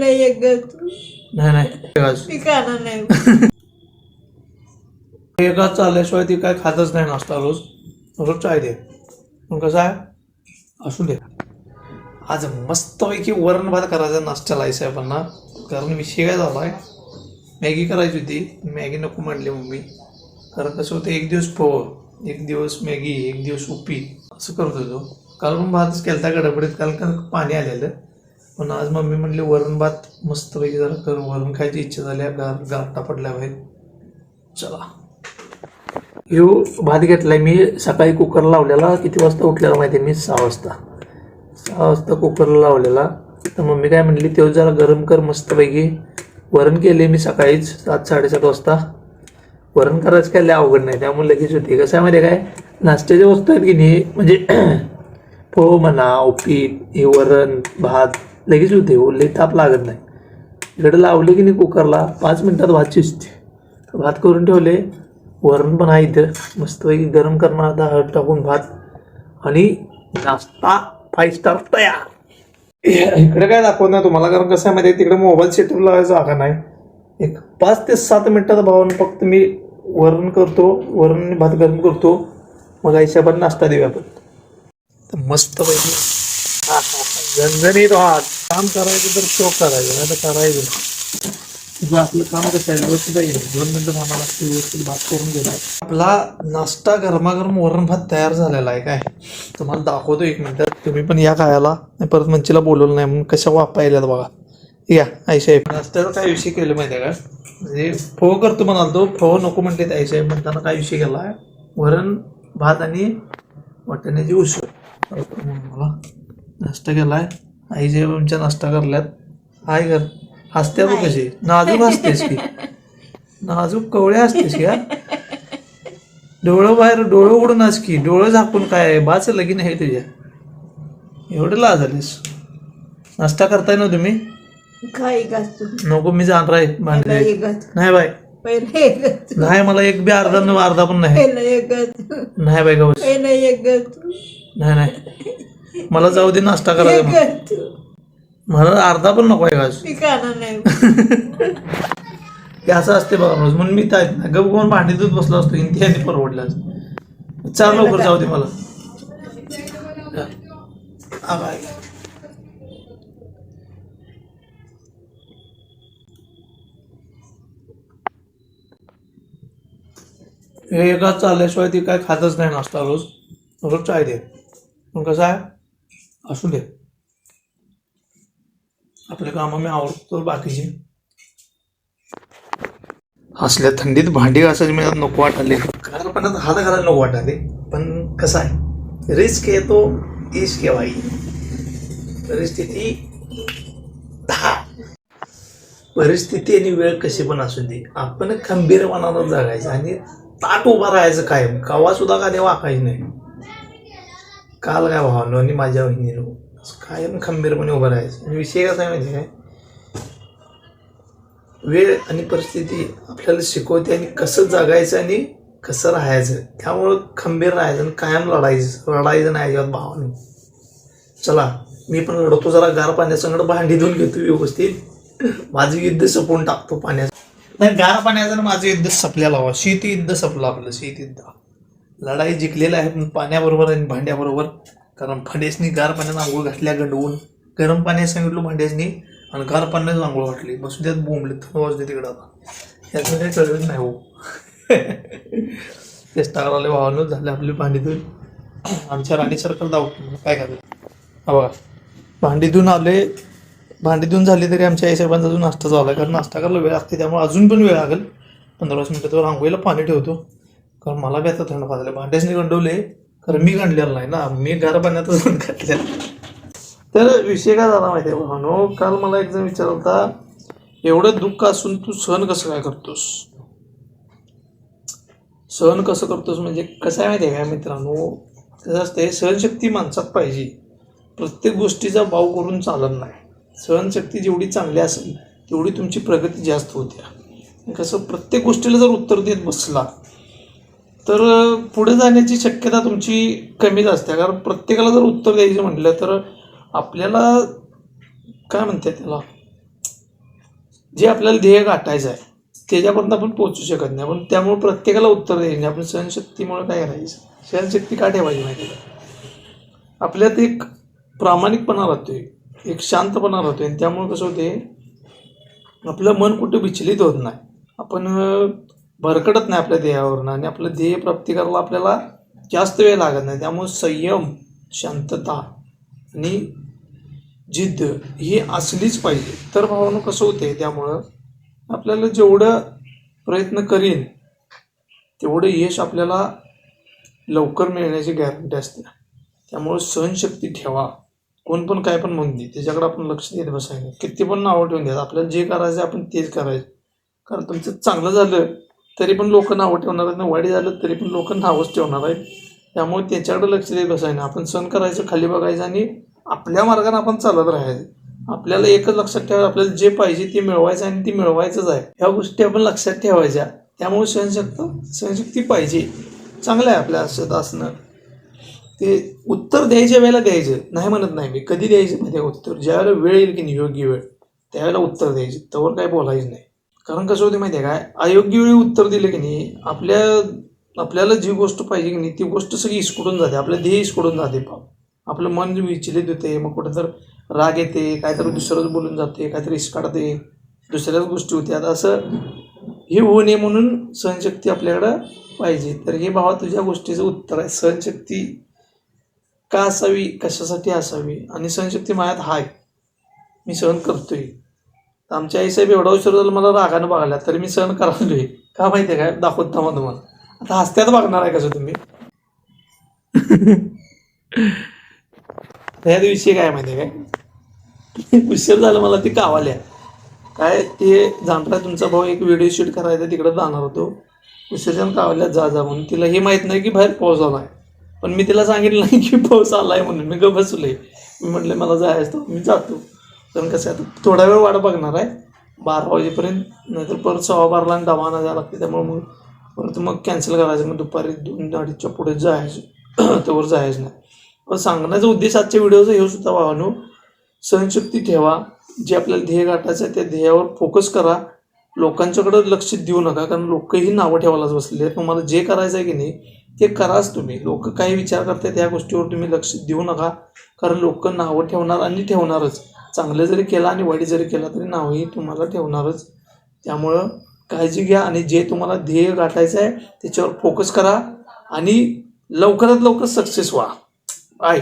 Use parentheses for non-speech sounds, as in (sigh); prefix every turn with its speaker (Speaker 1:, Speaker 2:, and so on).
Speaker 1: एक तू.
Speaker 2: नाही नाही.
Speaker 1: मी खाणार नाही.
Speaker 2: चालल्याशिवाय ती काय खातच नाही नाश्ता रोज. रोज चाय दे. पण कसं आहे? असू दे. आज मस्तपैकी वरण भात करायचा नाश्त्याला आहे साहेबांना. कारण विषय काय झाला आहे मॅगी करायची होती. मॅगी नको म्हणली मम्मी. कारण कसं होतं एक दिवस पोह एक दिवस मॅगी एक दिवस उपी असं करत होतो. काल पण भातच केलता गडबडीत. काल का पाणी आलेलं. पण आज मम्मी म्हणली वरण भात मस्तपैकी जरा कर वरण खायची इच्छा झाली गार गारटा पडल्या बाहेर. चला. ह्यो भात घेतलाय मी सकाळी कुकर लावलेला. किती वाजता उठलेला माहिती आहे मी? सहा वाजता. सहा वाजता कुकरला लावलेला. तर मम्मी काय म्हणली तेव्हा जरा गरम कर मस्तपैकी वरण केले मी सकाळीच सात साडेसात वाजता. वरण करायचं काय लय अवघड नाही त्यामुळे लगेच होते. कसं आहे माहिती आहे काय? नाश्त्याच्या वस्तू आहेत की नाही म्हणजे (clears throat) फळ म्हणा उपीट हे वरण भात लगेच होते हो लई ताप लागत नाही. इकडं लावलं की नाही कुकरला पाच मिनटात भात शिजते. भात करून ठेवले वरण पण आहे इथं मस्तपैकी गरम करणार आता हळद टाकून भात. आणि नाश्ता फाईव्ह स्टार तयार. इकडे काय दाखवत नाही तुम्हाला कारण कसं आहे माहिती आहे, तिकडे मोबाईल सेटअप लावायचा जागा नाही. एक पाच ते सात मिनटात भावानं फक्त मी वरण करतो वरण भात गरम करतो. मग हिशोबात नाश्ता देऊया आपण. मस्तपैकी हा. झणझणीत भात काम करायचं तर शो करायचं नाही तर करायचं तुझं आपलं काम कसं आहे? व्यवस्थित आहे दोन मिनटं थांबा लागते व्यवस्थित भात करून घेणार आपला नाश्ता गरमागरम वरण भात तयार झालेला आहे काय? तुम्हाला दाखवतो एक मिनटात तुम्ही पण या खायला. परत मंचीला बोलवलं नाही म्हणून कशा वापायल्यात बघा. या आईसाहेब. नाश्त्याचा काय विषय केलं माहिती आहे का? म्हणजे फो करतो म्हणाल तो फो नको म्हणते आईसाहेब म्हणताना काय विषय केला? आहे वरण भात आणि वाटण्याची उसळ. मला नाश्ता केलाय. आईसाहेब आमच्या नाश्ता करल्यात. हाय कर हसत्या तू कशी? नाजूक हसतेस की? नाजूक कवळे असतेस की? डोळं बाहेर डोळं उघडून नाच की डोळं झाकून काय आहे? बाच लगीन आहे तुझ्या. एवढं ला झालीस नाश्ता करताय ना तुम्ही?
Speaker 1: तू.
Speaker 2: नको मी जाणार आहे भांडे नाही बाय
Speaker 1: पहिला एक
Speaker 2: नाही मला एक बी अर्धा न अर्धा पण नाही.
Speaker 1: पहिला एक
Speaker 2: नाही बाय गवस.
Speaker 1: पहिला एक
Speaker 2: नाही नाही. मला जाऊ दे नाश्ता करायचा
Speaker 1: तू
Speaker 2: मला अर्धा पण नको आहे घास
Speaker 1: मी खाणार नाही.
Speaker 2: हे असं असते बघा रोज म्हणून मी काय गप घेऊन भांडी दूध बसलो असतो. ते आणि परवडलं चाल लवकर जाऊ दे मला. हा, बाय. हे एका चालल्याशिवाय ती काय खातच नाही नाश्ता रोज. रोज चाय दे. पण कसं आहे? असू दे. आपले कामं मी आवडतो बाकीचे. असल्या थंडीत भांडी घासायची मला नको वाटाले गारपणात हात घालायला नको वाटाले पण कसं आहे? रिस्क आहे तो इश्क बाई परिस्थिती परिस्थिती आणि वेळ कशी पण असू दे. आपण खंबीर मनानं जगायचं आणि ताट उभा राहायचं कायम. कवा सुद्धा का वाकायचं नाही. काल काय भावनो आणि माझ्या बहिणीनं कायम खंबीरपणे उभं राहायचं. आणि विषय कसा आहे माहिती आहे काय? वेळ आणि परिस्थिती आपल्याला शिकवते आणि कसं जगायचं आणि कसं राहायचं. त्यामुळं खंबीर राहायचं आणि कायम लढायचं. लढायचं नाही अजिबात भावाने. चला मी पण लढतो जरा गार पाण्यासंगड भांडी धुवून घेतो व्यवस्थित. माझं युद्ध सपवून टाकतो पाण्याचं. नाही गार पाण्याचं आणि माझं युद्ध सपल्याला हवा शीत युद्ध सपलं आपलं. शीत युद्ध. लढाई जिंकलेल्या आहे पण पाण्याबरोबर आणि भांड्याबरोबर. कारण भांड्यासनी गार पाण्यात आंघोळ घातल्या गंडवून. गरम पाण्यात सांगितलं भांड्यासनी आणि गार पाण्यात आंघोळ घातली. बसून त्यात बोंबले थंड तिकडं आता. याचं काही कळलं नाही हो. तेच टाकले वाहनच झाले आपली भांडी धुवून आमच्या राणी सरकार दावतो काय करायचं? हा बघा. भांडी धुवून आले भांडी धुवून झाली तरी आमच्या आई साहेबांचा अजून नाश्ता झाला आहे कारण नाश्ता करायला वेळ लागते त्यामुळे अजून पण वेळ लागेल. पंधरा वीस मिनिटं तर आंघोळीला पाणी ठेवतो. कारण मला बी आता थंड पाजायला भांड्यासनी गंडवले कारण मी गंडलेलं नाही ना. मी घर पाण्यातच घातल्या तर विषय काय झाला माहिती आहे भावनो काल मला एक जण विचारला होता एवढं दुःख असून तू सहन कसं काय करतोस? सहन कसं करतोस म्हणजे कसं आहे माहिती आहे काय मित्रांनो? कसं असते सहनशक्ती माणसात पाहिजे. प्रत्येक गोष्टीचा भाव करून चालत नाही. सहनशक्ती जेवढी चांगली असेल तेवढी तुमची प्रगती जास्त होते. कसं प्रत्येक गोष्टीला जर उत्तर देत बसला तर पुढे जाण्याची शक्यता तुमची कमीच असते. कारण प्रत्येकाला जर उत्तर द्यायचं म्हटलं तर आपल्याला काय म्हणते त्याला? जे आपल्याला ध्येय गाठायचं आहे त्याच्यापर्यंत आपण पोहोचू शकत नाही. पण त्यामुळे प्रत्येकाला उत्तर द्यायचं नाही. आपण सहनशक्तीमुळे काय करायचं सहनशक्ती का ठेवायची माहिती का? आपल्यात एक प्रामाणिकपणा राहतोय. एक शांतपणा राहतोय. आणि त्यामुळे कसं होते आपलं मन कुठं विचलित होत नाही. आपण अं, भरकटत नाही आपल्या ध्येयावरनं आणि आपलं ध्येय प्राप्ती करायला आपल्याला जास्त वेळ लागत नाही. त्यामुळे संयम शांतता आणि जिद्द ही असलीच पाहिजे. तर भावानं कसं होते त्यामुळं आपल्याला जेवढं प्रयत्न करीन तेवढं यश आपल्याला लवकर मिळण्याची गॅरंटी असते. त्यामुळं सहनशक्ती ठेवा. कोण पण काय पण म्हणून दे त्याच्याकडे आपण लक्ष देत बसायचं. किती पण नावं ठेवून द्या. आपल्याला जे करायचं आहे आपण तेच करायचं. कारण तुमचं चांगलं झालं तरी पण लोक नावं ठेवणार आहेत वाईट झालं तरी पण लोक नावच ठेवणार आहेत. त्यामुळे त्याच्याकडे लक्ष देत बसायचं आपण सण करायचं खाली बघायचं आणि आपल्या मार्गाने आपण चालत राहायचं. आपल्याला एकच लक्षात ठेवायचं आपल्याला जे पाहिजे ते मिळवायचं आणि ते मिळवायचंच आहे. ह्या गोष्टी आपण लक्षात ठेवायच्या. त्यामुळे सहनशक्ती सहनशक्ती पाहिजे. चांगलं आहे आपल्या आयुष्यात असणं. ते उत्तर द्यायच्या वेळेला द्यायचं. नाही म्हणत नाही मी. कधी द्यायचं? माहिती उत्तर. ज्यावेळेला वेळ येईल की नाही योग्य वेळ त्यावेळेला उत्तर द्यायचं. त्यावर काही बोलायचं नाही. कारण कसं होते माहिती आहे काय? अयोग्य वेळी उत्तर दिलं की नाही आपल्या आपल्याला जी गोष्ट पाहिजे की नाही ती गोष्ट सगळी इसकडून जाते. आपलं ध्येय इसकडून जाते पाप आपलं मन विचलित होते मग कुठं तर राग येते काहीतरी दुसरंच बोलून जाते काहीतरी इसकाडते दुसऱ्याच गोष्टी होत्या आता असं हे होऊ नये म्हणून सहनशक्ती आपल्याकडं पाहिजे. तर हे भावा तुझ्या गोष्टीचं उत्तर आहे. सहनशक्ती का असावी? कशासाठी असावी? आणि सहनशक्ती माझ्यात हाय. मी सहन करतोय. तर आमच्या आईसाहेब एवढा उशीर झाला मला रागानं बघायला तरी मी सहन करालोय का माहिती आहे काय? दाखवत थांबा तुम्हाला. आता हस्त्यात बघणार आहे कसं तुम्ही. ह्या दिवशी काय माहिती आहे काय? (laughs) उशीर झाला मला ती कावाल्या. काय ते जाणता तुमचा भाऊ एक व्हिडिओ शूट करायचा तिकडं जाणार होतो. उशिरच्यानं कावल्यात जा जा म्हणून. तिला हे माहीत नाही की बाहेर पाऊस आला आहे पण मी तिला सांगितलं नाही की पाऊस आला आहे म्हणून. मी ग आहे मी म्हटलं मला जायचं मी जातो. कारण कसं आहे आता थोडा वेळ वाट बघणार आहे. बारा वाजेपर्यंत नाहीतर परत सव्वा बाराला आणि दहा जायला लागते. त्यामुळे मग परत मग कॅन्सल करायचं. मग दुपारी दोन अडीचच्या पुढे जायचं (clears throat) त्यावर जायचं नाही. पण सांगण्याचा उद्देश आजच्या व्हिडिओचा हे सुद्धा वाहनो सहनशक्ती ठेवा. जे आपल्याला ध्येय गाठायचं आहे त्या ध्येयावर फोकस करा. लोकांच्याकडे लक्ष देऊ नका कारण लोकही नावं ठेवायलाच बसलेले आहेत. तुम्हाला जे करायचं आहे की नाही ते कराच तुम्ही. लोक काही विचार करतात त्या गोष्टीवर तुम्ही लक्ष देऊ नका. कारण लोक नावं ठेवणार आणि ठेवणारच. चांगलं जरी केलं आणि वाईट जरी केला तरी नावही तुम्हाला ठेवणारच. त्यामुळं काळजी घ्या आणि जे तुम्हाला ध्येय गाठायचं आहे त्याच्यावर फोकस करा आणि लवकरात लवकर सक्सेस व्हा. बाय